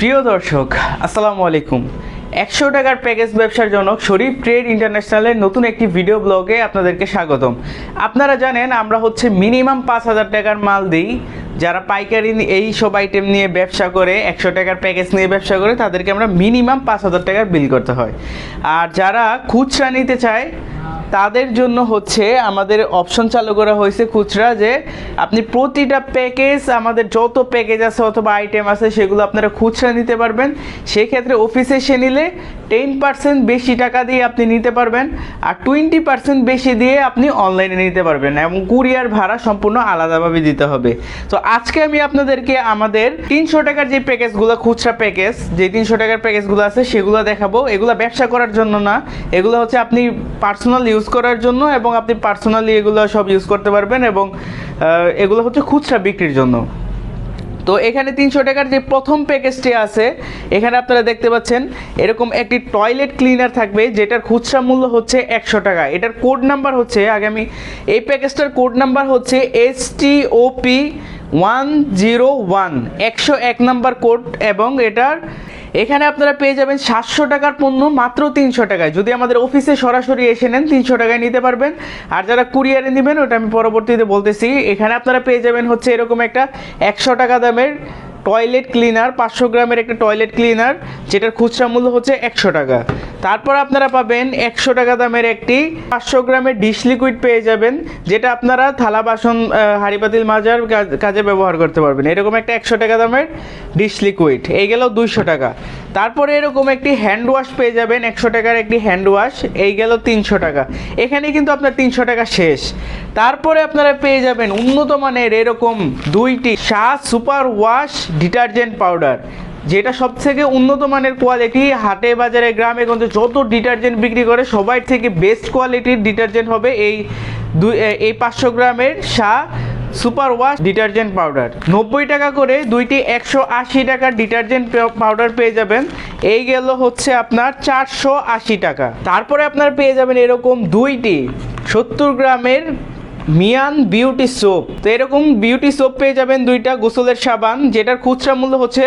প্রিয় দর্শক, আসসালামু আলাইকুম। একশো টাকার প্যাকেজ ব্যবসার জনক শরীফ ট্রেড ইন্টারন্যাশনালের নতুন একটি ভিডিও ব্লগে আপনাদেরকে স্বাগতম। আপনারা জানেন, আমরা হচ্ছে মিনিমাম পাঁচ হাজার টাকার মাল দিই। যারা পাইকারি এই সব আইটেম নিয়ে ব্যবসা করে, একশো টাকার প্যাকেজ নিয়ে ব্যবসা করে, তাদেরকে আমরা মিনিমাম পাঁচ হাজার টাকার বিল করতে হয়। আর যারা খুচরা নিতে চায়, তাদের জন্য হচ্ছে আমাদের অপশন চালু করা হয়েছে খুচরা যে, আপনি প্রতিটা প্যাকেজ আমাদের যত প্যাকেজ আছে, অথবা আইটেম আছে, সেগুলো আপনারা খুচরা নিতে পারবেন। সেক্ষেত্রে অফিসে এসে নিলে টেন পার্সেন্ট বেশি টাকা দিয়ে আপনি নিতে পারবেন আর টোয়েন্টি পার্সেন্ট বেশি দিয়ে আপনি অনলাইনে নিতে পারবেন এবং কুরিয়ার ভাড়া সম্পূর্ণ আলাদাভাবে দিতে হবে। তো আজকে আমি আপনাদেরকে আমাদের তিনশো টাকার যে প্যাকেজগুলো, খুচরা প্যাকেজ, যে তিনশো টাকার প্যাকেজগুলো আছে, সেগুলো দেখাবো। এগুলো ব্যবসা করার জন্য না। এগুলো হচ্ছে আপনি পার্সোনাল ইউজ করার জন্য এবং আপনি পার্সোনালি এগুলো সব ইউজ করতে পারবেন এবং এগুলো হচ্ছে খুচরা বিক্রির জন্য। তো এখানে তিনশো টাকার যে প্রথম প্যাকেজটি আছে, এখানে আপনারা দেখতে পাচ্ছেন, এরকম একটি টয়লেট ক্লিনার থাকবে, যেটার খুচরা মূল্য হচ্ছে একশো টাকা। এটার কোড নাম্বার হচ্ছে আগামী এই প্যাকেজটার কোড নাম্বার হচ্ছে S T OP one zero one, একশো এক নম্বর কোড এবং এটার এখানে আপনারা পেয়ে যাবেন সাতশো টাকার পণ্য মাত্র তিনশো টাকায়। যদি আমাদের অফিসে সরাসরি এসে নেন, তিনশো টাকায় নিতে পারবেন। আর যারা কুরিয়ারে নেবেন, ওটা আমি পরবর্তীতে বলতেছি, এখানে আপনারা পেয়ে যাবেন হচ্ছে এরকম একটা একশো টাকা দামের টয়লেট ক্লিনার পাঁচশো গ্রামের একটা টয়লেট ক্লিনার যেটার খুচরা মূল্য হচ্ছে একশো টাকা। তারপর আপনারা পাবেন একশো টাকা দামের একটি পাঁচশো গ্রামের ডিশ লিকুইড পেয়ে যাবেন যেটা আপনারা থালা বাসন আহ, হাঁড়ি পাতিল মাজার কাজে ব্যবহার করতে পারবেন। এরকম একটা একশো টাকা দামের ডিশ লিকুইড এই গেল দুইশো টাকা। তারপরে এরকম একটি হ্যান্ড ওয়াশ পেয়ে যাবেন একশো টাকার একটি হ্যান্ড ওয়াশ এই গেল তিনশো টাকা। এখানে কিন্তু আপনার তিনশো টাকা শেষ। তারপরে আপনারা পেয়ে যাবেন উন্নত মানের এরকম দুইটি Shah super wash detergent powder, যেটা সব থেকে উন্নত মানের কোয়ালিটি হাটে বাজারে, গ্রামে গঞ্জে যত ডিটারজেন্ট বিক্রি করে সবার থেকে বেস্ট কোয়ালিটির ডিটারজেন্ট হবে এই দুই এই পাঁচশো গ্রামের Shah super wash detergent powder. নব্বই টাকা করে দুইটি একশো আশি টাকার ডিটারজেন্ট পাউডার পেয়ে যাবেন। এই গেল হচ্ছে আপনার চারশো আশি টাকা। তারপরে আপনার পেয়ে যাবেন এরকম দুইটি সত্তর গ্রামের মিয়ান বিউটি সোপ। তো এরকম বিউটি সোপ পেয়ে যাবেন দুইটা গোসলের সাবান, যেটার খুচরা মূল্য হচ্ছে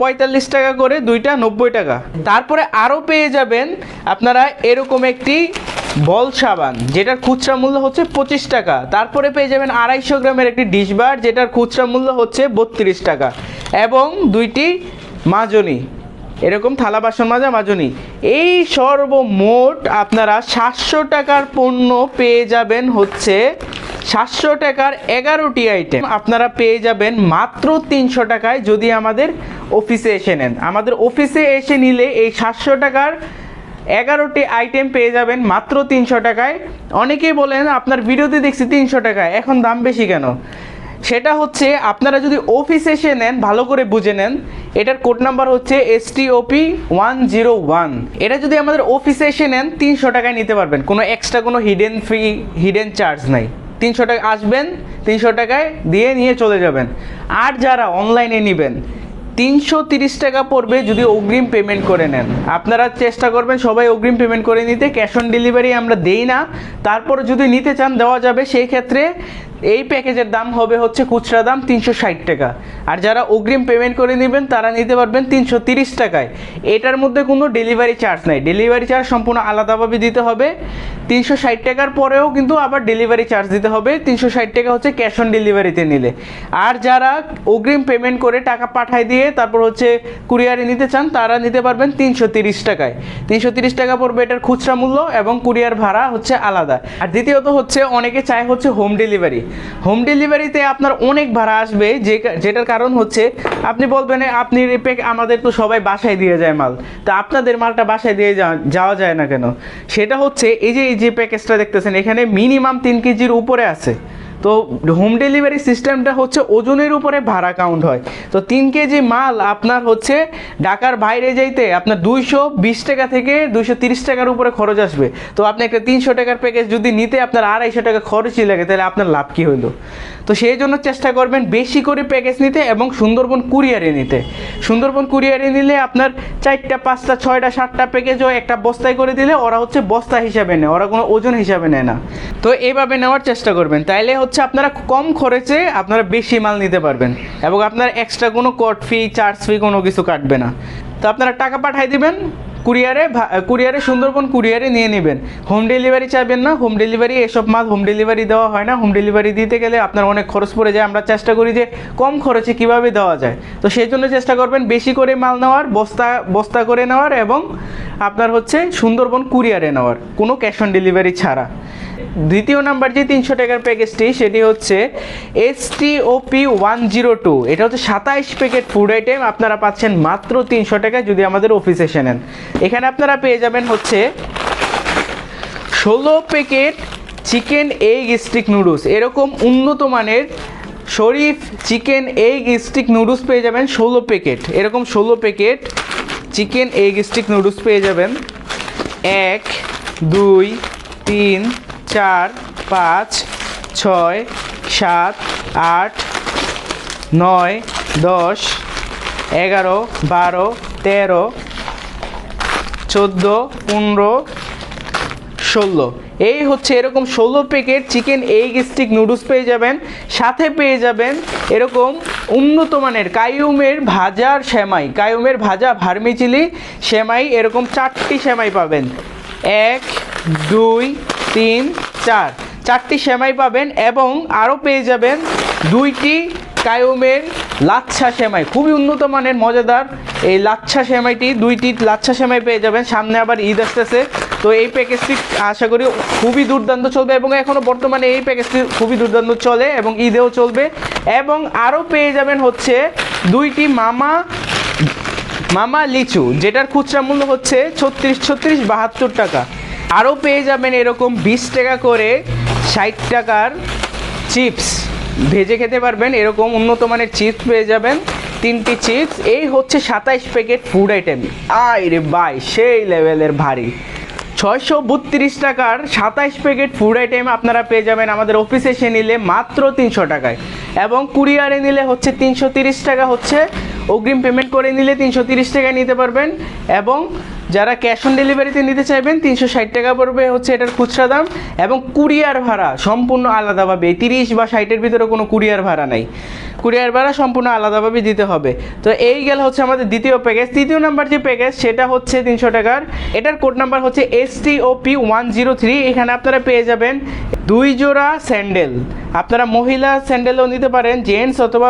পঁয়তাল্লিশ টাকা করে, দুইটা নব্বই টাকা। তারপরে আরও পেয়ে যাবেন আপনারা এরকম একটি বল সাবান, যেটার খুচরা মূল্য হচ্ছে পঁচিশ টাকা। তারপরে পেয়ে যাবেন আড়াইশো গ্রামের একটি ডিশবার যেটার খুচরা মূল্য হচ্ছে বত্রিশ টাকা। এবং দুইটি মাজনি। এরকম থালা বাসন মাজা মাজনি। এই সর্বমোট আপনারা সাতশো টাকার পণ্য পেয়ে যাবেন হচ্ছে সাতশো টাকার এগারোটি আইটেম আপনারা পেয়ে যাবেন মাত্র তিনশো টাকায় যদি আমাদের অফিসে এসে নেন। আমাদের অফিসে এসে নিলে এই সাতশো টাকার এগারোটি আইটেম পেয়ে যাবেন মাত্র তিনশো টাকায়। অনেকেই বলেন, আপনার ভিডিওতে দেখছি তিনশো টাকায়, এখন দাম বেশি কেন? সেটা হচ্ছে, আপনারা যদি অফিসে এসে নেন, ভালো করে বুঝে নেন এটার কোড নাম্বার হচ্ছে S T O P one zero one এটা যদি আমাদের অফিসে এসে নেন, তিনশো টাকায় নিতে পারবেন। কোনো এক্সট্রা কোনো হিডেন ফি হিডেন চার্জ নাই। তিনশো টাকা আসবেন, তিনশো টাকায় দিয়ে নিয়ে চলে যাবেন। আর যারা অনলাইনে নেবেন, তিনশো তিরিশ টাকা পড়বে যদি অগ্রিম পেমেন্ট করে নেন। আপনারা চেষ্টা করবেন সবাই অগ্রিম পেমেন্ট করে নিতে। ক্যাশ অন ডেলিভারি আমরা দেই না। তারপর যদি নিতে চান, দেওয়া যাবে। সেই ক্ষেত্রে এই প্যাকেজের দাম হবে হচ্ছে খুচরা দাম তিনশো ষাট টাকা। আর যারা অগ্রিম পেমেন্ট করে নেবেন, তারা নিতে পারবেন তিনশো তিরিশ টাকায়। এটার মধ্যে কোনো ডেলিভারি চার্জ নাই। ডেলিভারি চার্জ সম্পূর্ণ আলাদাভাবে দিতে হবে। তিনশো ষাট টাকার পরেও কিন্তু আবার ডেলিভারি চার্জ দিতে হবে। তিনশো ষাট টাকা হচ্ছে ক্যাশ অন ডেলিভারিতে নিলে। আর যারা অগ্রিম পেমেন্ট করে টাকা পাঠায় দিয়ে তারপর হচ্ছে কুরিয়ারে নিতে চান, তারা নিতে পারবেন তিনশো তিরিশ টাকায়। তিনশো তিরিশ টাকা পড়বে এটার খুচরা মূল্য এবং কুরিয়ার ভাড়া হচ্ছে আলাদা। আর দ্বিতীয়ত হচ্ছে, অনেকে চায় হচ্ছে হোম ডেলিভারি হোম ডেলিভারিতে আপনার অনেক ভাড়া আসবে, যে যেটার কারণ হচ্ছে, আপনি বলবেন আপনি রিপেক আমাদের তো সবাই বাসায় দিয়ে যায় মাল। তা আপনাদের মালটা বাসায় দিয়ে যাওয়া যায় না কেন? সেটা হচ্ছে, এই যে এই যে প্যাকেজটা দেখতেছেন, এখানে মিনিমাম তিন কেজির উপরে আছে। তো হোম ডেলিভারি সিস্টেমটা হচ্ছে ওজনের উপরে ভাড়া কাউন্ট হয়। তো তিন কেজি মাল আপনার হচ্ছে ঢাকার বাইরে যাইতে আপনার দুইশো বিশ টাকা থেকে দুইশো তিরিশ টাকার উপরে খরচ আসবে। তো আপনি একটা তিনশো টাকার প্যাকেজ যদি নিতে আপনার আড়াইশো টাকা খরচই লাগে, তাহলে আপনার লাভ কী হইল? তো সেই জন্য চেষ্টা করবেন বেশি করে প্যাকেজ নিতে এবং সুন্দরবন কুরিয়ারে নিতে। সুন্দরবন কুরিয়ারে নিলে আপনার চারটা, পাঁচটা, ছয়টা, সাতটা প্যাকেজও একটা বস্তায় করে দিলে ওরা হচ্ছে বস্তা হিসাবে নেয়, ওরা কোনো ওজন হিসাবে নেয় না। তো এইভাবে নেওয়ার চেষ্টা করবেন। তাইলে হচ্ছে আপনারা কম খরচে আপনারা বেশি মাল নিতে পারবেন এবং আপনার এক্সট্রা কোনো কোড ফি চার্জ ফি কোনো কিছু কাটবে না। তো আপনারা টাকা পাঠাই দিবেন, কুরিয়ারে কুরিয়ারে সুন্দরবন কুরিয়ারে নিয়ে নেবেন। হোম ডেলিভারি চাইবেন না হোম ডেলিভারি এসব মাল হোম ডেলিভারি দেওয়া হয় না। হোম ডেলিভারি দিতে গেলে আপনার অনেক খরচ পড়ে যায়। আমরা চেষ্টা করি যে কম খরচে কীভাবে দেওয়া যায়। তো সেই জন্য চেষ্টা করবেন বেশি করে মাল নেওয়ার, বস্তা বস্তা করে নেওয়ার এবং আপনার হচ্ছে সুন্দরবন কুরিয়ারে নেওয়ার। কোনো ক্যাশ অন ডেলিভারি ছাড়া। দ্বিতীয় নাম্বার যে তিনশো টাকার প্যাকেজটি, সেটি হচ্ছে S T O P one zero two এটা হচ্ছে সাতাইশ প্যাকেট ফুড আইটেম আপনারা পাচ্ছেন মাত্র তিনশো টাকায় যদি আমাদের অফিসে এসে নেন। এখানে আপনারা পেয়ে যাবেন হচ্ছে ষোলো packet chicken egg stick noodles. এরকম উন্নত মানের Sharif chicken egg stick noodles পেয়ে যাবেন ষোলো প্যাকেট। এরকম ষোলো packet chicken egg stick noodles পেয়ে যাবেন। এক, দুই, তিন চার, পাঁচ, ছয়, সাত, আট, নয়, দশ, এগারো, বারো, তেরো, চোদ্দ, পনেরো, ষোলো। এই হচ্ছে এরকম ষোলো packet chicken egg stick noodles পেয়ে যাবেন। সাথে পেয়ে যাবেন এরকম উন্নত মানের কায়ুমের ভাজার সেমাই। কায়ুমের ভাজা ভার্মি চিলি, সেমাই, এরকম চারটি সেমাই পাবেন। এক, দুই তিন, চার। চারটি সেমাই পাবেন এবং আরও পেয়ে যাবেন দুইটি কায়ুমের লাচ্ছা সেমাই। খুবই উন্নত মানের, মজাদার এই লাচ্ছা সেমাইটি, দুইটি লাচ্ছা সেমাই পেয়ে যাবেন। সামনে আবার ঈদ আসতেছে। তো এই প্যাকেজটি আশা করি খুবই দুর্দান্ত চলবে এবং এখনও বর্তমানে এই প্যাকেজটি খুবই দুর্দান্ত চলে এবং ঈদেও চলবে। এবং আরও পেয়ে যাবেন হচ্ছে দুইটি মামা মামা লিচু, যেটার খুচরা মূল্য হচ্ছে ছত্রিশ ছত্রিশ, বাহাত্তর টাকা। আরও পেয়ে যাবেন এরকম বিশ টাকা করে ষাট টাকার চিপস। ভেজে খেতে পারবেন, এরকম উন্নত মানের চিপস পেয়ে যাবেন, তিনটি চিপস। এই হচ্ছে সাতাইশ প্যাকেট ফুড আইটেম। আয় রে বাই সেই লেভেলের ভারী। ছয়শো বত্রিশ টাকার সাতাইশ প্যাকেট ফুড আইটেম আপনারা পেয়ে যাবেন আমাদের অফিসে এসে নিলে মাত্র তিনশো টাকায়। এবং কুরিয়ারে নিলে হচ্ছে তিনশো তিরিশ টাকা হচ্ছে। অগ্রিম পেমেন্ট করে নিলে তিনশো তিরিশ টাকায় নিতে পারবেন। এবং যারা ক্যাশ অন ডেলিভারিতে নিতে চাইবেন, তিনশো ষাট টাকা পড়বে হচ্ছে এটার খুচরা দাম এবং কুরিয়ার ভাড়া সম্পূর্ণ আলাদাভাবে। তিরিশ বা ষাটের ভিতরে কোনো কুরিয়ার ভাড়া নাই। কুরিয়ার ভাড়া সম্পূর্ণ আলাদাভাবে দিতে হবে। তো এই গেল হচ্ছে আমাদের দ্বিতীয় প্যাকেজ তৃতীয় নাম্বার যে প্যাকেজ সেটা হচ্ছে তিনশো টাকার। এটার কোড নাম্বার হচ্ছে S T O P one zero three এখানে আপনারা পেয়ে যাবেন দুই জোড়া স্যান্ডেল আপনারা মহিলা স্যান্ডেলও নিতে পারেন জেন্টস অথবা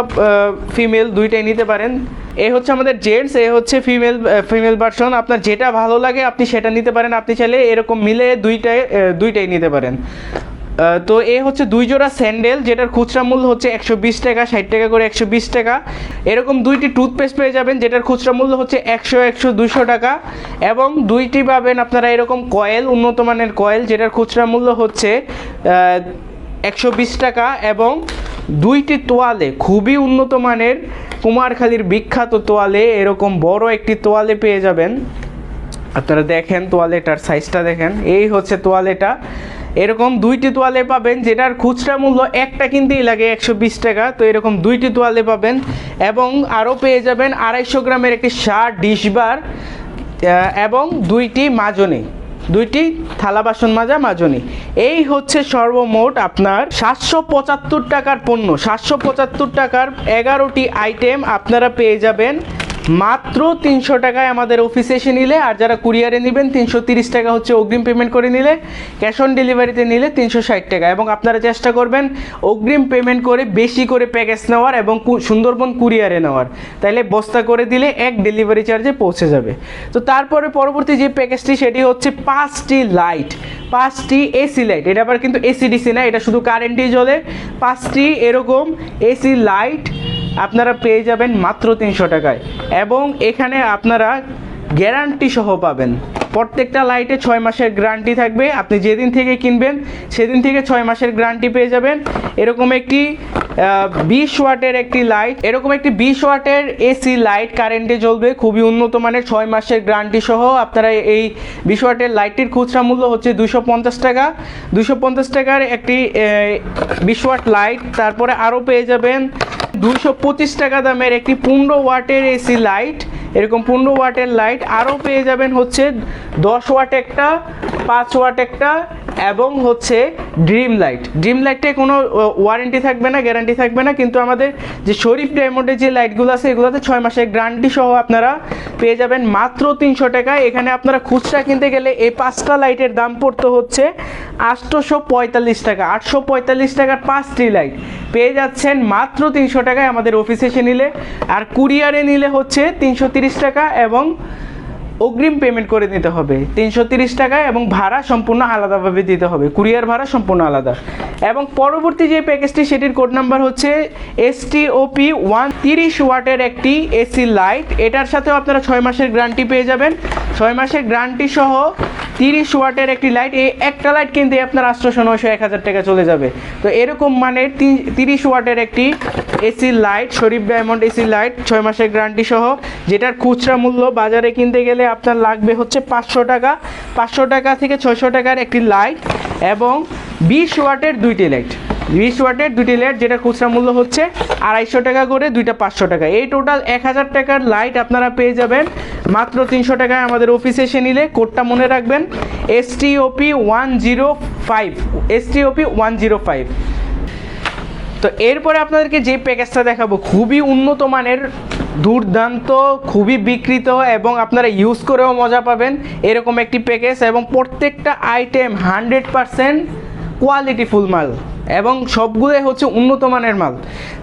ফিমেল দুইটাই নিতে পারেন। এ হচ্ছে আমাদের জেন্টস এ হচ্ছে ফিমেল ফিমেল ভার্সন আপনার যেটা ভালো লাগে, আপনি সেটা নিতে পারেন। আপনি চাইলে এরকম মিলে দুইটাই দুইটাই নিতে পারেন। তো এ হচ্ছে দুই জোড়া স্যান্ডেল যেটার খুচরা মূল্য হচ্ছে একশো বিশ টাকা, ষাট টাকা করে একশো বিশ টাকা। এরকম দুইটি টুথপেস্ট পেয়ে যাবেন, যেটার খুচরা মূল্য হচ্ছে একশো একশো দুশো টাকা। এবং দুইটি পাবেন আপনারা এরকম কয়েল উন্নত মানের কয়েল যেটার খুচরা মূল্য হচ্ছে একশো বিশ টাকা। এবং দুইটি তোয়ালে, খুবই উন্নত মানের কুমারখালীর বিখ্যাত তোয়ালে এরকম বড় একটি তোয়ালে পেয়ে যাবেন। আপনারা দেখেন তোয়ালেটার সাইজটা দেখেন। এই হচ্ছে তোয়ালেটা। এরকম দুইটি তোয়ালে পাবেন, যেটার খুচরা মূল্য একটা কিনতেই লাগে একশো বিশ টাকা। তো এরকম দুইটি তোয়ালে পাবেন এবং আরও পেয়ে যাবেন আড়াইশো গ্রামের একটি শার্ট ডিশবার এবং দুইটি মাজনি। দুইটি থালা বাসন মাজা মাজনি। এই হচ্ছে সর্বমোট আপনার সাতশো পঁচাত্তর টাকার পণ্য। সাতশো পঁচাত্তর টাকার এগারোটি আইটেম আপনারা পেয়ে যাবেন। মাত্র তিনশো টাকায় আমাদের অফিসে এসে নিলে, আর যারা কুরিয়ারে নেবেন, তিনশো তিরিশ টাকা হচ্ছে অগ্রিম পেমেন্ট করে নিলে ক্যাশ অন ডেলিভারিতে নিলে তিনশো ষাট টাকা। এবং আপনারা চেষ্টা করবেন অগ্রিম পেমেন্ট করে বেশি করে প্যাকেজ নেওয়ার এবং সুন্দরবন কুরিয়ারে নেওয়ার। তাইলে বস্তা করে দিলে এক ডেলিভারি চার্জে পৌঁছে যাবে। তো তারপরে পরবর্তী যে প্যাকেজটি সেটি হচ্ছে পাঁচটি লাইট পাঁচটি এসি লাইট এটা আবার কিন্তু এসি ডিসি না, এটা শুধু কারেন্টই জ্বলে। পাঁচটি এরকম এসি লাইট আপনারা পেয়ে যাবেন মাত্র তিনশো টাকায়। এবং এখানে আপনারা গ্যারান্টি সহ পাবেন। প্রত্যেকটা লাইটে ছয় মাসের গ্যারান্টি থাকবে। আপনি যেদিন থেকে কিনবেন, সেদিন থেকে ছয় মাসের গ্যারান্টি পেয়ে যাবেন। এরকম একটি বিশ ওয়াটের একটি লাইট, এরকম একটি বিশ ওয়াটের এসি লাইট কারেন্টে জ্বলবে, খুবই উন্নত মানের ছয় মাসের গ্যারান্টি সহ। আপনারা এই বিশ ওয়াটের লাইটটির খুচরা মূল্য হচ্ছে দুশো পঞ্চাশ টাকা। দুশো পঞ্চাশ টাকার একটি বিশ ওয়াট লাইট, তারপরে আরও পেয়ে যাবেন দুশো পঁচিশ টাকা দামের একটি পনেরো ওয়াটের এসি লাইট। এরকম পনেরো ওয়াটের লাইট আরও পেয়ে যাবেন হচ্ছে দশ ওয়াট একটা, পাঁচ ওয়াট একটা এবং হচ্ছে ড্রিম লাইট। ড্রিম লাইটে কোনো ওয়ারেন্টি থাকবে না গ্যারান্টি থাকবে না, কিন্তু আমাদের যে শরীফ ডায়মন্ডের যে লাইটগুলো আছে, এগুলোতে ছয় মাসের গ্যারান্টি সহ আপনারা পেয়ে যাবেন মাত্র তিনশো টাকায় এখানে আপনারা খুচরা কিনতে গেলে এই পাঁচটা লাইটের দাম পড়তে হচ্ছে আটশোশো পঁয়তাল্লিশ টাকা, আটশো পঁয়তাল্লিশ টাকার পাঁচটি লাইট পেয়ে যাচ্ছেন মাত্র তিনশো টাকায় আমাদের অফিসে এসে নিলে। আর কুরিয়ারে নিলে হচ্ছে তিনশো তিরিশ টাকা এবং অগ্রিম পেমেন্ট করে দিতে হবে। তিনশো তিরিশ টাকা এবং ভাড়া সম্পূর্ণ আলাদাভাবে দিতে হবে। কুরিয়ার ভাড়া সম্পূর্ণ আলাদা। এবং পরবর্তী যে প্যাকেজটি সেটির কোড নাম্বার হচ্ছে S T O P one তিরিশ ওয়াটের একটি এসি লাইট এটার সাথেও আপনারা ছয় মাসের গ্যারান্টি পেয়ে যাবেন। ছয় মাসের গ্যারান্টি সহ তিরিশ ওয়াটের একটি লাইট এই একটা লাইট কিনতে আপনার আটশোশো নয়শো এক হাজার টাকা চলে যাবে। তো এরকম মানের তিরিশ ওয়াটের একটি AC light Sharif diamond AC light ছয় মাসের গ্যারান্টি সহ, যেটার খুচরা মূল্য বাজারে কিনতে গেলে আপনার লাগবে হচ্ছে পাঁচশো টাকা। পাঁচশো টাকা থেকে ছয়শো টাকার একটি লাইট এবং বিশ ওয়াটের দুইটি লাইট বিশ ওয়াটের দুইটি লাইট যেটা খুচরা মূল্য হচ্ছে আড়াইশো টাকা করে, দুইটা পাঁচশো টাকা। এই টোটাল এক হাজার টাকার লাইট আপনারা পেয়ে যাবেন। মাত্র তিনশো টাকায় আমাদের অফিসে এসে নিলে কোডটা মনে রাখবেন S T O P one zero five S T O P one zero five তো এরপরে আপনাদেরকে যে প্যাকেজটা দেখাবো, খুবই উন্নত মানের, দুর্দান্ত, খুবই বিকৃত এবং আপনারা ইউজ করেও মজা পাবেন। এরকম একটি প্যাকেজ এবং প্রত্যেকটা আইটেম হান্ড্রেড পারসেন্ট কোয়ালিটিফুল মাল এবং সবগুলোই হচ্ছে উন্নত মানের মাল।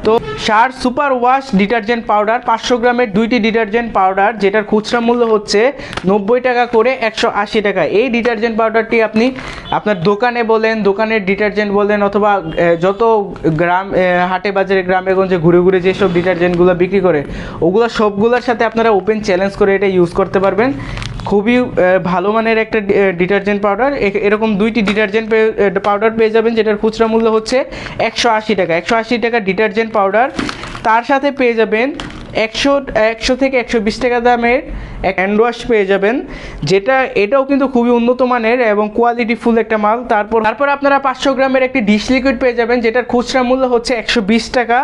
তো সার সুপার ওয়াশ ডিটারজেন্ট পাউডার, পাঁচশো গ্রামের দুইটি ডিটারজেন্ট পাউডার, যেটার খুচরা মূল্য হচ্ছে নব্বই টাকা করে একশো আশি টাকা। এই ডিটারজেন্ট পাউডারটি আপনি আপনার দোকানে বলেন, দোকানের ডিটারজেন্ট বলেন, অথবা যত গ্রাম হাটে বাজারে, গ্রামে গঞ্জে ঘুরে ঘুরে যেসব ডিটারজেন্টগুলো বিক্রি করে, ওগুলো সবগুলোর সাথে আপনারা ওপেন চ্যালেঞ্জ করে এটা ইউজ করতে পারবেন। খুবই ভালো মানের একটা ডিটারজেন্ট পাউডার এরকম দুইটি ডিটারজেন্ট পাউডার পেয়ে যাবেন, যেটার খুচরা মূল্য হচ্ছে একশো আশি টাকা। একশো আশি টাকা ডিটারজেন্ট পাউডার তার সাথে পেয়ে যাবেন একশো একশো থেকে একশো বিশ টাকা দামের এক হ্যান্ড ওয়াশ পেয়ে যাবেন। যেটা, এটাও কিন্তু খুবই উন্নত মানের এবং কোয়ালিটি ফুল একটা মাল। তারপর তারপর আপনারা পাঁচশো গ্রামের একটি ডিশ লিকুইড পেয়ে যাবেন, যেটার খুচরা মূল্য হচ্ছে একশো বিশ টাকা।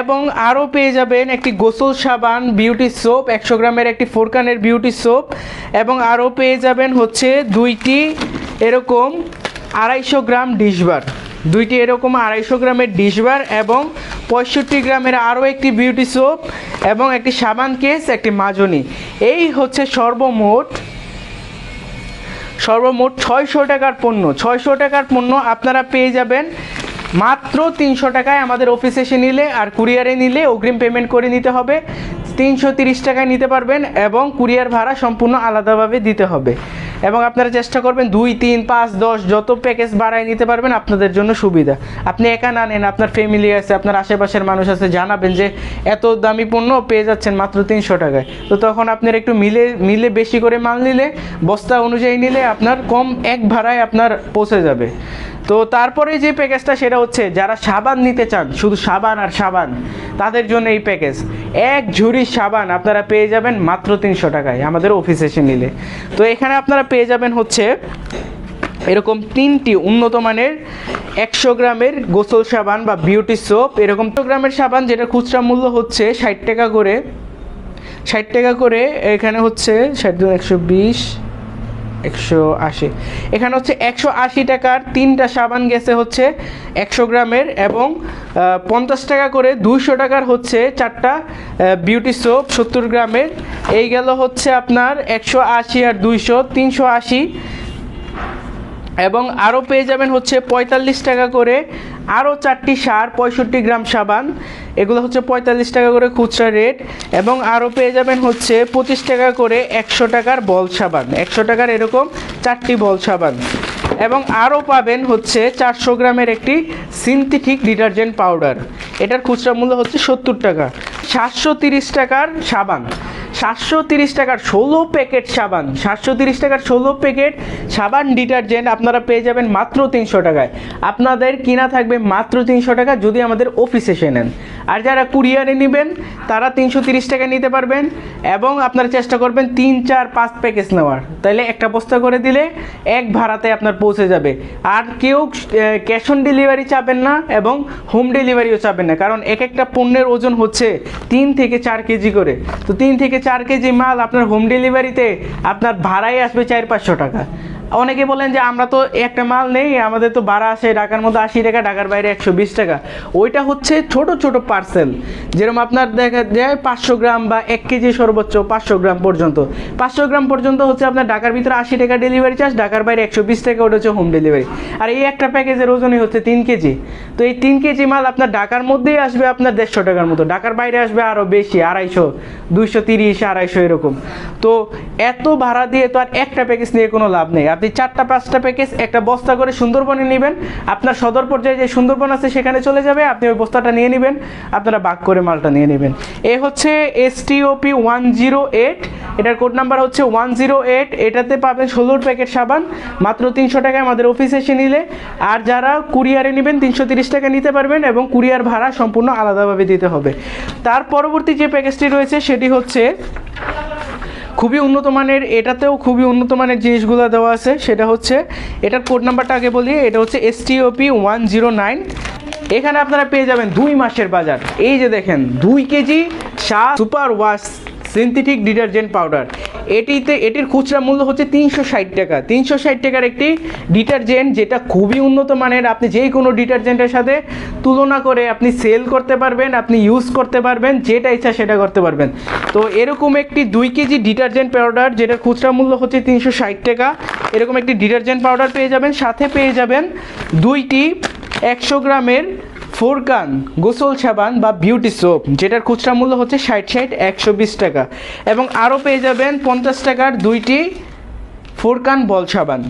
এবং আরও পেয়ে যাবেন একটি গোসল সাবান বিউটি সোপ একশো গ্রামের একটি ফোরকানের বিউটি সোপ এবং আরও পেয়ে যাবেন হচ্ছে দুইটি এরকম আড়াইশো গ্রাম ডিশবার দুইটি এরকম আড়াইশো গ্রামের ডিশবার এবং পঁয়ষট্টি গ্রামের আরও একটি বিউটি সোপ এবং একটি সাবান কেস একটি মাজনি। এই হচ্ছে সর্বমোট সর্বমোট ছয়শো টাকার পণ্য। ছয়শো টাকার পণ্য আপনারা পেয়ে যাবেন। মাত্র তিনশো টাকায় আমাদের অফিসে এসে নিলে আর কুরিয়ারে নিলে অগ্রিম পেমেন্ট করে নিতে হবে। তিনশো তিরিশ টাকায় নিতে পারবেন এবং কুরিয়ার ভাড়া সম্পূর্ণ আলাদাভাবে দিতে হবে। এবং আপনারা চেষ্টা করবেন দুই, তিন, পাঁচ, দশ যত প্যাকেজ বাড়ায় নিতে পারবেন আপনাদের জন্য সুবিধা। আপনি একা না নেন, আপনার ফ্যামিলি আছে, আপনার আশেপাশের মানুষ আছে, জানাবেন যে এত দামি পণ্য পেয়ে যাচ্ছেন মাত্র তিনশো টাকায়। তো তখন আপনার একটু মিলে মিলে বেশি করে মাল নিলে, বস্তা অনুযায়ী নিলে আপনার কম এক ভাড়ায় আপনার পৌঁছে যাবে। তো তারপরে যে প্যাকেজটা সেটা হচ্ছে যারা সাবান নিতে চান, শুধু সাবান আর সাবান, তাদের জন্য এই প্যাকেজ এক ঝুড়ি সাবান আপনারা পেয়ে যাবেন মাত্র তিনশো টাকায় আমাদের অফিসে এসে নিলে। তো এখানে আপনারা পেয়ে যাবেন হচ্ছে এরকম তিনটি উন্নত মানের একশো গ্রামের গোসল সাবান বা বিউটি সোপ এরকম তো গ্রামের সাবান, যেটা খুচরা মূল্য হচ্ছে ষাট টাকা করে। ষাট টাকা করে এখানে হচ্ছে, ষাট একশো বিশ একশো আশি। এখানে হচ্ছে একশো আশি টাকার তিনটা সাবান গেছে হচ্ছে একশো গ্রামের এবং পঞ্চাশ টাকা করে দুইশো টাকার হচ্ছে চারটা বিউটি সোপ সত্তর গ্রামের। এই গেল হচ্ছে আপনার একশো আশি আর দুইশো, তিনশো আশি। এবং আরও পেয়ে যাবেন হচ্ছে পঁয়তাল্লিশ টাকা করে আরও চারটি সার, পঁয়ষট্টি গ্রাম সাবান, এগুলো হচ্ছে পঁয়তাল্লিশ টাকা করে খুচরা রেট, এবং আরও পেয়ে যাবেন হচ্ছে পঁচিশ টাকা করে একশো টাকার বল সাবান, একশো টাকার এরকম চারটি বল সাবান। এবং আরও পাবেন হচ্ছে চারশো গ্রামের একটি সিনথেটিক ডিটারজেন্ট পাউডার, এটার খুচরা মূল্য হচ্ছে সত্তর টাকা, সাতশো তিরিশ টাকার সাবান। সাতশো তিরিশ টাকার ষোলো প্যাকেট সাবান, সাতশো তিরিশ টাকার ষোলো প্যাকেট সাবান ডিটারজেন্ট আপনারা পেয়ে যাবেন মাত্র তিনশো টাকায়। আপনাদের কিনা থাকবে মাত্র তিনশো টাকা যদি আমাদের অফিসে এসে নেন। আর যারা কুরিয়ারে নেবেন, তারা তিনশো তিরিশ টাকা নিতে পারবেন এবং আপনারা চেষ্টা করবেন তিন, চার, পাঁচ প্যাকেজ নেওয়ার। তাহলে একটা বস্তা করে দিলে এক ভাড়াতে আপনার পৌঁছে যাবে। আর কেউ ক্যাশ অন ডেলিভারি চাবেন না এবং হোম ডেলিভারিও চাবেন না। কারণ এক একটা পণ্যের ওজন হচ্ছে তিন থেকে চার কেজি করে। তো তিন থেকে চার কেজি মাল আপনার হোম ডেলিভারিতে আপনার ভাড়াই আসবে চার পাঁচশো টাকা। অনেকে বলেন যে আমরা তো একটা মাল নেই, আমাদের তো ভাড়া আসে ঢাকার মধ্যে আশি টাকা, ঢাকার বাইরে একশো বিশ টাকা। ওইটা হচ্ছে ছোট ছোট পার্সেল যেরকম আপনার দেখা যায় পাঁচশো গ্রাম বা এক কেজি সর্বোচ্চ পাঁচশো গ্রাম পর্যন্ত। পাঁচশো গ্রাম পর্যন্ত হচ্ছে আপনার ঢাকার ভিতরে আশি টাকা ডেলিভারি চার্জ ঢাকার বাইরে একশো বিশ টাকা, ওটা হচ্ছে হোম ডেলিভারি আর এই একটা প্যাকেজের ওজনই হচ্ছে তিন কেজি। তো এই তিন কেজি মাল আপনার ঢাকার মধ্যেই আসবে আপনার দেড়শো টাকার মতো। ঢাকার বাইরে আসবে আরও বেশি, আড়াইশো, দুইশো তিরিশ, আড়াইশো এরকম। তো এত ভাড়া দিয়ে তো আর একটা প্যাকেজ নিয়ে কোনো লাভ নেই। আপনি চারটা, পাঁচটা প্যাকেজ একটা বস্তা করে সুন্দরবনে নেবেন। আপনার সদর পর্যায়ে যে সুন্দরবন আছে সেখানে চলে যাবে, আপনি ওই বস্তাটা নিয়ে নেবেন, আপনারা বাক করে মালটা নিয়ে নেবেন। এ হচ্ছে S T O P one zero eight এটার কোড নাম্বার হচ্ছে ওয়ান জিরো এইট এটাতে পাবেন ষোলোর প্যাকেট সাবান, মাত্র তিনশো টাকায় আমাদের অফিসে এসে নিলে। আর যারা কুরিয়ারে নেবেন, তিনশো তিরিশ টাকা নিতে পারবেন এবং কুরিয়ার ভাড়া সম্পূর্ণ আলাদাভাবে দিতে হবে। তার পরবর্তী যে প্যাকেজটি রয়েছে, সেটি হচ্ছে খুবই উন্নত মানের, এটাতেও খুবই উন্নত মানের জিনিসগুলো দেওয়া আছে। সেটা হচ্ছে, এটার কোড নাম্বারটা আগে বলি, এটা হচ্ছে S T O P one zero nine এখানে আপনারা পেয়ে যাবেন দুই মাসের বাজার। এই যে দেখেন, দুই KG Shah super wash synthetic detergent powder এটিতে, এটির খুচরা মূল্য হচ্ছে তিনশো ষাট টাকা। তিনশো ষাট টাকার একটি ডিটারজেন্ট যেটা খুবই উন্নত মানের। আপনি যে কোনো ডিটারজেন্টের সাথে তুলনা করে আপনি সেল করতে পারবেন, আপনি ইউজ করতে পারবেন, যেটা ইচ্ছা সেটা করতে পারবেন। তো এরকম একটি দুই কেজি ডিটারজেন্ট পাউডার যেটার খুচরা মূল্য হচ্ছে তিনশো ষাট টাকা, এরকম একটি ডিটারজেন্ট পাউডার পেয়ে যাবেন। সাথে পেয়ে যাবেন দুইটি একশো গ্রামের ফোরকান, গোসল সাবান বা বিউটি সোপ, যেটার খুচরা মূল্য হচ্ছে ষাট ষাট একশো বিশ টাকা। এবং আরও পেয়ে যাবেন পঞ্চাশ টাকার দুইটি ফোরকান বল সাবান।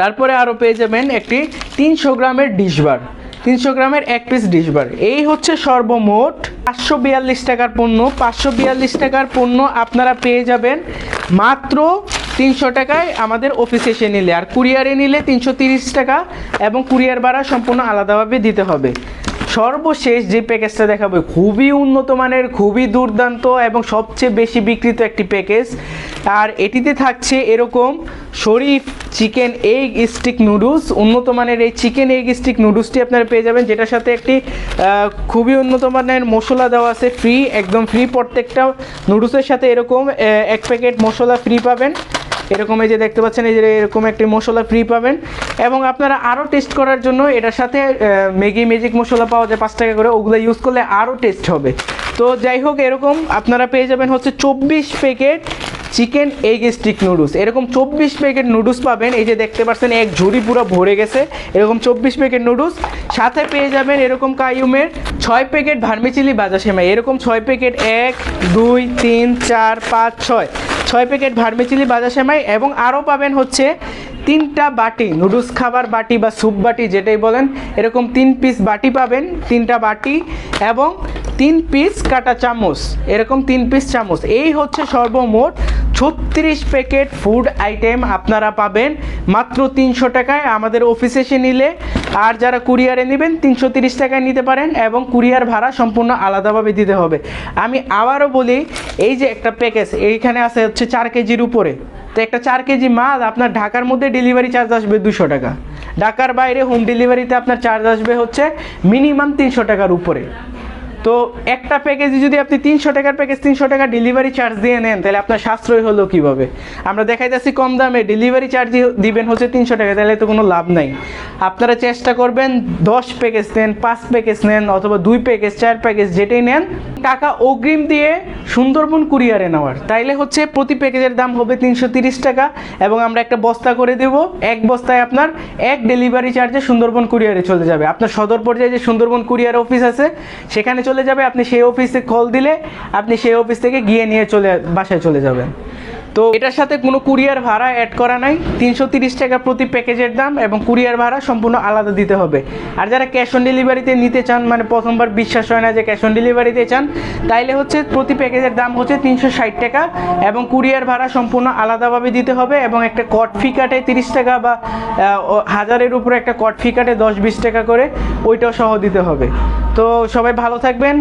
তারপরে আরও পেয়ে যাবেন একটি তিনশো গ্রামের ডিশবার তিনশো গ্রামের এক পিস ডিশবার এই হচ্ছে সর্বমোট পাঁচশো বিয়াল্লিশ টাকার পণ্য। পাঁচশো বিয়াল্লিশ টাকার পণ্য আপনারা পেয়ে যাবেন মাত্র তিনশো টাকায় আমাদের অফিসে এসে নিলে, আর কুরিয়ারে নিলে তিনশো টাকা এবং কুরিয়ার ভাড়া সম্পূর্ণ আলাদাভাবে দিতে হবে। সর্বশেষ যে প্যাকেজটা দেখাবো, খুবই উন্নত মানের, খুবই দুর্দান্ত এবং সবচেয়ে বেশি বিক্রিত একটি প্যাকেজ আর এটিতে থাকছে এরকম Sharif chicken egg stick noodles. উন্নত মানের এই চিকেন এগ স্টিক নুডলসটি আপনারা পেয়ে যাবেন, যেটার সাথে একটি খুবই উন্নত মানের মশলা দেওয়া আছে ফ্রি একদম ফ্রি প্রত্যেকটা নুডলসের সাথে এরকম এক প্যাকেট মশলা ফ্রি পাবেন। এরকম এই যে দেখতে পাচ্ছেন, এই যে এরকম একটি মশলা ফ্রি পাবেন। এবং আপনারা আরও টেস্ট করার জন্য এটার সাথে ম্যাগি ম্যাজিক মশলা পাওয়া যায়, পাঁচ টাকা করে। ওগুলো ইউজ করলে আরও টেস্ট হবে। তো যাই হোক, এরকম আপনারা পেয়ে যাবেন হচ্ছে চব্বিশ packet chicken egg stick noodles এরকম চব্বিশ প্যাকেট নুডলস পাবেন। এই যে দেখতে পাচ্ছেন, এক ঝুড়ি পুরো ভরে গেছে। এরকম চব্বিশ প্যাকেট নুডলস সাথে পেয়ে যাবেন এরকম কায়ুমের ছয় প্যাকেট ভার্মিচিলি বাজা সেমাই। এরকম ছয় প্যাকেট এক, দুই, তিন, চার, পাঁচ, ছয়। ছয় প্যাকেট ভার্মিচিলি বাজা সেমাই এবং আরও পাবেন হচ্ছে তিনটা বাটি, নুডলস খাবার বাটি বা স্যুপ বাটি যেটাই বলেন, এরকম তিন পিস বাটি পাবেন, তিনটা বাটি এবং তিন পিস কাটা চামচ, এরকম তিন পিস চামচ। এই হচ্ছে সর্বমোট ছত্রিশ প্যাকেট ফুড আইটেম আপনারা পাবেন, মাত্র তিনশো টাকায়। আমাদের অফিসে এসে নিলে আর যারা কুরিয়ারে নেবেন তিনশো তিরিশ টাকায় নিতে পারেন এবং কুরিয়ার ভাড়া সম্পূর্ণ আলাদাভাবে দিতে হবে। আমি আবারও বলি, এই যে একটা প্যাকেজ এইখানে আছে হচ্ছে চার কেজির উপরে। তো একটা চার কেজি মাল আপনার ঢাকার মধ্যে ডেলিভারি চার্জ আসবে দুশো টাকা। ঢাকার বাইরে হোম ডেলিভারিতে আপনার চার্জ আসবে হচ্ছে মিনিমাম তিনশো টাকার উপরে। তো একটা প্যাকেজে যদি আপনি তিনশো টাকার প্যাকেজ তিনশো টাকা ডেলিভারি চার্জ দিয়ে নেন, তাহলে আপনার সাশ্রয় হলো কীভাবে? আমরা দেখাই যাচ্ছি কম দামে ডেলিভারি চার্জ দিবেন হচ্ছে তিনশো টাকা, তাহলে তো কোনো লাভ নাই। আপনারা চেষ্টা করবেন দশ প্যাকেজ নেন, পাঁচ প্যাকেজ নেন, অথবা দুই প্যাকেজ চার প্যাকেজ যেটাই নেন, টাকা অগ্রিম দিয়ে সুন্দরবন কুরিয়ারে নেওয়ার। তাইলে হচ্ছে প্রতি প্যাকেজের দাম হবে তিনশো টাকা, এবং আমরা একটা বস্তা করে দেব। এক বস্তায় আপনার এক ডেলিভারি চার্জে সুন্দরবন কুরিয়ারে চলে যাবে। আপনার সদর পর্যায়ে যে সুন্দরবন কুরিয়ার অফিস আছে, সেখানে চলে যাবে, আপনি সেই অফিসে কল দিলে আপনি সেই অফিস থেকে গিয়ে নিয়ে চলে, বাসায় চলে যাবেন। তো এটার সাথে কোনো কুরিয়ার ভাড়া অ্যাড করা নাই। তিনশো তিরিশ টাকা প্রতি প্যাকেজের দাম এবং কুরিয়ার ভাড়া সম্পূর্ণ আলাদা দিতে হবে। আর যারা ক্যাশ অন ডেলিভারিতে নিতে চান মানে প্রথমবার বিশ্বাস হয় না যে ক্যাশ অন ডেলিভারিতে চান, তাইলে হচ্ছে প্রতি প্যাকেজের দাম হচ্ছে তিনশো ষাট টাকা এবং কুরিয়ার ভাড়া সম্পূর্ণ আলাদাভাবে দিতে হবে এবং একটা কট ফি কাটে তিরিশ টাকা বা হাজারের উপরে একটা কট ফি কাটে দশ বিশ টাকা করে ওইটাও সহ দিতে হবে। তো সবাই ভালো থাকবেন।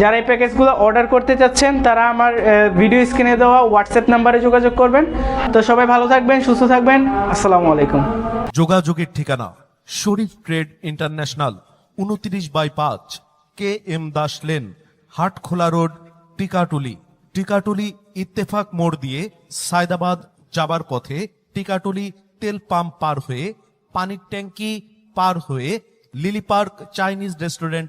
যারা এই প্যাকেজগুলো অর্ডার করতে চাচ্ছেন, তারা আমার ভিডিও স্ক্রিনে দেওয়া হোয়াটসঅ্যাপ নাম্বারে যোগাযোগ করবেন। তো সবাই ভালো থাকবেন, সুস্থ থাকবেন। আসসালামু আলাইকুম। যোগাযোগের ঠিকানা, শরীফ ট্রেড ইন্টারন্যাশনাল, উনত্রিশ বাই পাঁচ, K M Das lane, Hatkhola road, Tikatuli. Tikatuli Ittefaq মোড় দিয়ে সায়দাবাদ যাবার পথে টিকাটুলি তেল পাম্প পার হয়ে, পানির ট্যাঙ্কি পার হয়ে লিলি পার্ক চাইনিজ রেস্টুরেন্ট